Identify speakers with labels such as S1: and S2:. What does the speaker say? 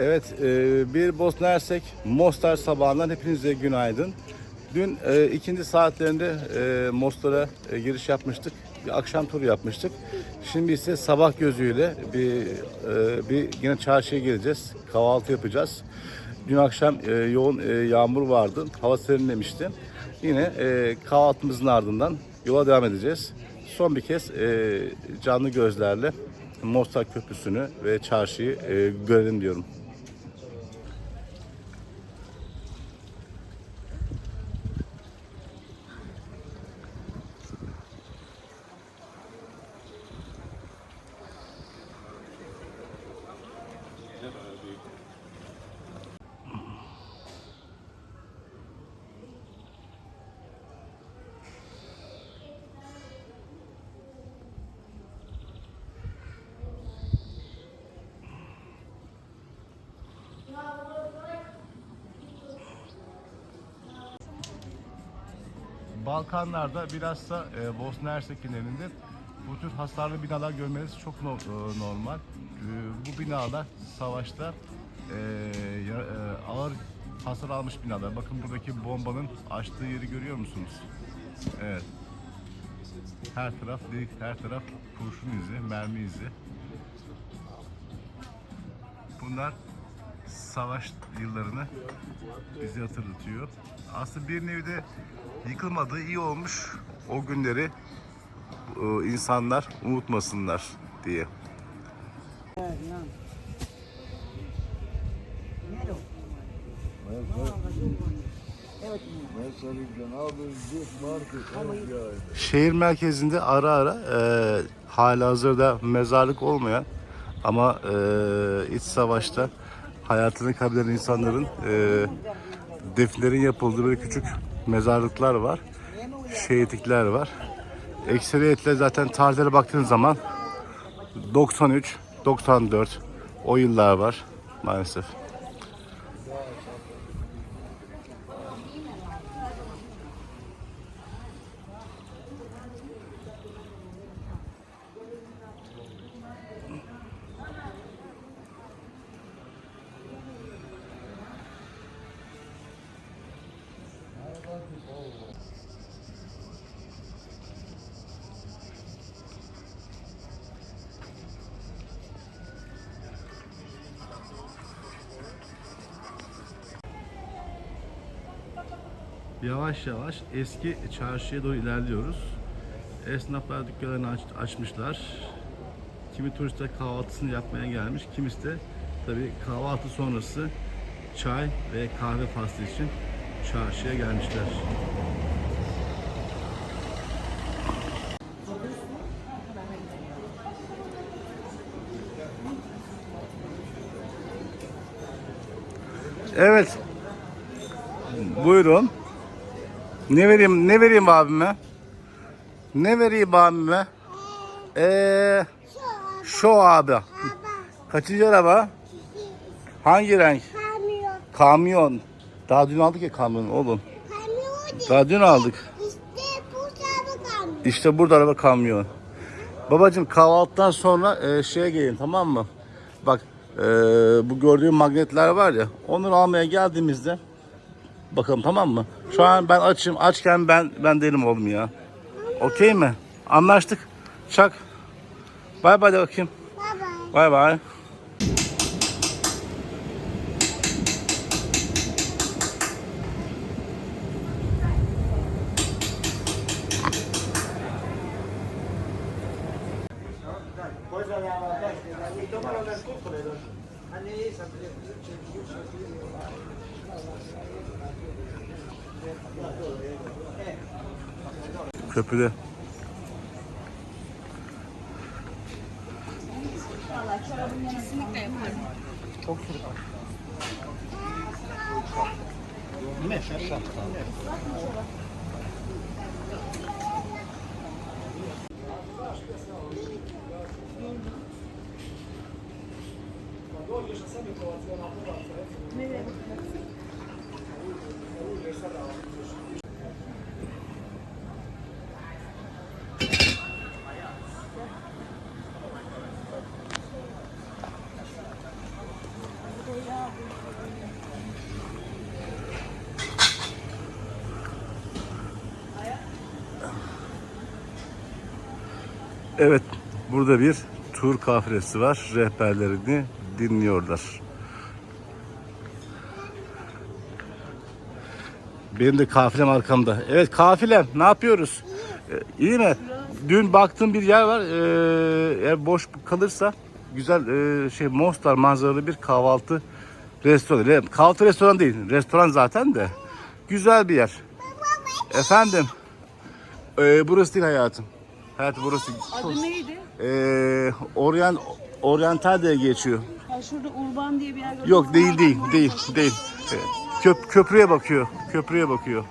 S1: Evet, e, bir Bosna Hersek Mostar sabahından hepinize günaydın. Dün e, ikindi saatlerinde e, Mostar'a e, giriş yapmıştık. Bir akşam turu yapmıştık. Şimdi ise sabah gözüyle bir e, bir yine çarşıya geleceğiz. Kahvaltı yapacağız. Dün akşam e, yoğun e, yağmur vardı. Hava serinlemişti. Yine e, kahvaltımızın ardından yola devam edeceğiz. Son bir kez e, canlı gözlerle Mostar Köprüsü'nü ve çarşıyı e, görelim diyorum. Balkanlarda bilhassa e, Bosna Hersek'in elinde bu tür hasarlı binalar görmeniz çok no- e, normal. E, bu binalar savaşta e, e, ağır hasar almış binalar. Bakın buradaki bombanın açtığı yeri görüyor musunuz? Evet. Her taraf delik, her taraf kurşun izi, mermi izi. Bunlar savaş yıllarını bizi hatırlatıyor. Aslında bir nevi de yıkılmadığı iyi olmuş o günleri insanlar unutmasınlar diye. Şehir merkezinde ara ara e, hala hazırda mezarlık olmayan ama e, iç savaşta hayatını kaybeden insanların e, defnlerin yapıldığı böyle küçük mezarlıklar var. Şehitlikler var. Ekseriyetle zaten tarihlere baktığınız zaman 93, 94 o yıllar var maalesef. Yavaş yavaş eski çarşıya doğru ilerliyoruz. Esnaflar dükkanlarını aç- açmışlar. Kimi turistler kahvaltısını yapmaya gelmiş, kimisi de tabii kahvaltı sonrası çay ve kahve faslı için çarşıya gelmişler. Evet. Buyurun. Ne vereyim ne vereyim abime? Ne vereyim abime? Ee, şu abi. Kaçıncı araba? Hangi renk?
S2: Kamyon.
S1: Kamyon. Daha dün aldık ya kamyon oğlum.
S2: Kamyon.
S1: Daha dün aldık.
S2: İşte
S1: burada araba kamyon. Babacım kahvaltıdan sonra e, şeye gelin tamam mı? Bak e, bu gördüğün magnetler var ya onları almaya geldiğimizde bakalım tamam mı? Şu an ben açım. Açken ben ben değilim oğlum ya. Okey mi? Anlaştık. Çak. Bay bay de bakayım.
S2: Baba.
S1: Bay bay. Köprüde. Kesinlikle yaparım. Çok sürü Ne şaşırttı. Yaşasa bir kovasyonu atlatsa Evet, burada bir tur kafilesi var. Rehberlerini dinliyorlar. Benim de kafilem arkamda. Evet kafilem ne yapıyoruz? Ee, iyi mi? Dün baktığım bir yer var. Ee, eğer boş kalırsa güzel e, şey Mostar manzaralı bir kahvaltı restoranı. Re- Kahvaltı restoran değil. Restoran zaten de. Güzel bir yer. Efendim. Ee, burası değil hayatım. Hayatım burası.
S3: Adı neydi?
S1: Ee, Orient Oriental diye geçiyor.
S3: Ha şurada Urban diye bir yer gördüm.
S1: Yok değil değil değil değil. Ee, Köp, köprüye bakıyor. Köprüye bakıyor.